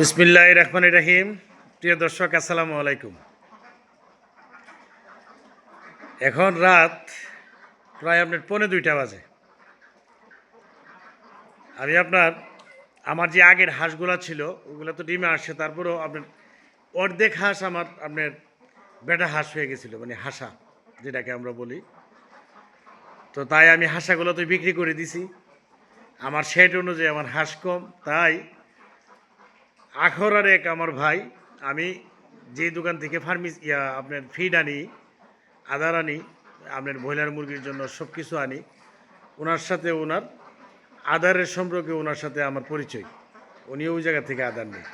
বিসমিল্লাহ রহমান রাহিম। প্রিয় দর্শক, আসসালামু আলাইকুম। এখন রাত প্রায় আপনার পৌনে দুইটা বাজে। আমি আপনার, আমার যে আগের হাঁসগুলো ছিল, ওগুলো তো ডিমে আসছে, তারপরেও আপনার অর্ধেক হাঁস আমার, আপনার বেটা হাঁস হয়ে গেছিল মানে হাসা, যেটাকে আমরা বলি। তো তাই আমি হাঁসাগুলো তো বিক্রি করে দিছি। আমার সেট অনুযায়ী আমার হাঁস কম, তাই আখরার এক আমার ভাই, আমি যে দোকান থেকে ফার্মিস ইয়া, আপনার ফিড আনি, আদার আনি, আপনার ব্রয়লার মুরগির জন্য সব কিছু আনি, ওনার সাথে ওনার আদারের সম্পর্কে ওনার সাথে আমার পরিচয়। উনি ওই জায়গা থেকে আদার নেই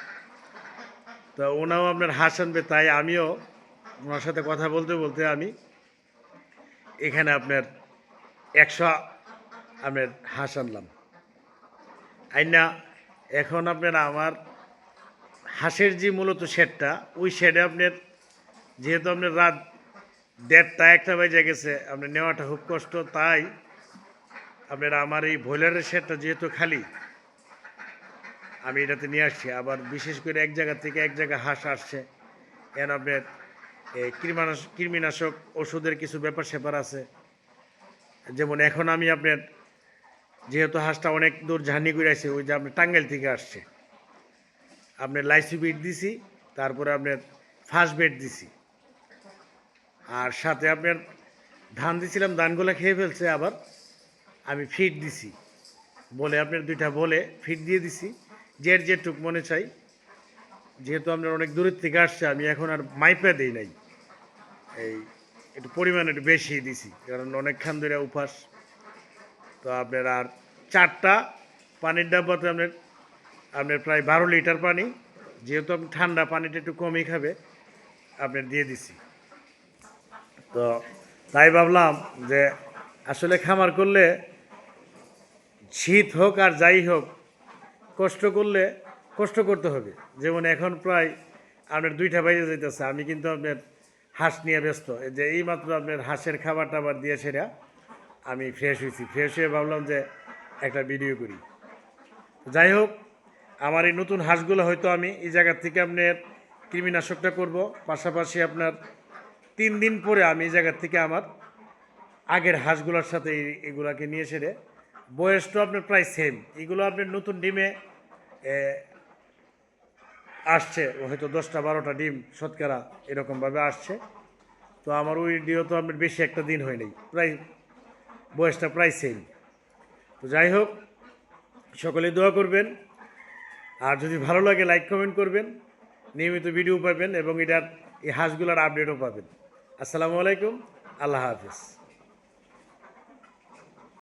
তো ওনাও আপনার হাঁস আনবে, তাই আমিও ওনার সাথে কথা বলতে বলতে আমি এখানে আপনার একশো আপনার হাঁস আনলাম। আইনা, এখন আপনার আমার হাঁসের যে মূলত শেডটা, ওই শেডে আপনার যেহেতু আপনার রাত দেড়টা একটা বেজে গেছে, আপনার নেওয়াটা খুব কষ্ট, তাই আপনার আমার এই ব্রয়লারের শেডটা যেহেতু খালি, আমি এটাতে নিয়ে আসছি। আবার বিশেষ করে এক জায়গা থেকে এক জায়গা হাঁস আসছে এন আপনার এই কৃমিনাশ, কৃমিনাশক ওষুধের কিছু ব্যাপার স্যাপার আছে। যেমন এখন আমি আপনার, যেহেতু হাঁসটা অনেক দূর ঝার্নি করে আসছে, ওই যে আপনার টাঙ্গাইল থেকে আসছে। আপনার লাইসি বেড দিছি, তারপরে আপনার ফার্স্ট বেড দিছি। আর সাথে আপনার ধান দিছিলাম, ধানগুলো খেয়ে ফেলছে আবার। আমি ফিট দিছি। বলে আপনার দুইটা বলে ফিট দিয়ে দিছি। যের যেটুক মনে চাই, যেহেতু আপনার অনেক দূরের থেকে আসছে, আমি এখন আর মাইপে দিই নাই। এই একটু পরিমাণ একটু বেশি দিছি, কারণ অনেকক্ষণ ধরে উপাস। তো আপনার আর চারটা পানির ডাব্বাতে আপনার আপনার প্রায় বারো লিটার পানি, যেহেতু আপনি ঠান্ডা পানিটা একটু কমই খাবে, আপনার দিয়ে দিছি। তো তাই ভাবলাম যে আসলে খামার করলে শীত হোক আর যাই হোক, কষ্ট করলে কষ্ট করতে হবে। যেমন এখন প্রায় আপনার দুইটা বাইরে যেতেছে আমি কিন্তু আপনার হাঁস নিয়ে ব্যস্ত। এই যে এইমাত্র আপনার হাঁসের খাবার টাবার দিয়ে সেটা আমি ফ্রেশ হয়েছি ফ্রেশ হয়ে ভাবলাম যে একটা ভিডিও করি। যাই হোক আমার এই নতুন হাঁসগুলো হয়তো আমি এই জায়গা থেকে আপনার কৃমিনাশকটা করব। পাশাপাশি আপনার তিন দিন পরে আমি এই জায়গা থেকে আমার আগের হাঁসগুলোর সাথে এগুলাকে নিয়ে সেরে বয়সটা আপনার প্রায় সেম এগুলো আপনার নতুন ডিমে আসছে। হয়তো দশটা, বারোটা ডিম শতকরা এরকমভাবে আসছে। তো আমার ওই ডিও তো আপনার বেশি একটা দিন হয় নাই। প্রায় বয়সটা প্রায় সেম তো যাই হোক সকলে দোয়া করবেন। আর যদি ভালো লাগে লাইক কমেন্ট করবেন। নিয়মিত ভিডিও পাবেন এবং এটার এই হাঁসগুলোর আপডেটও পাবেন। আসসালামু আলাইকুম, আল্লাহ হাফিজ।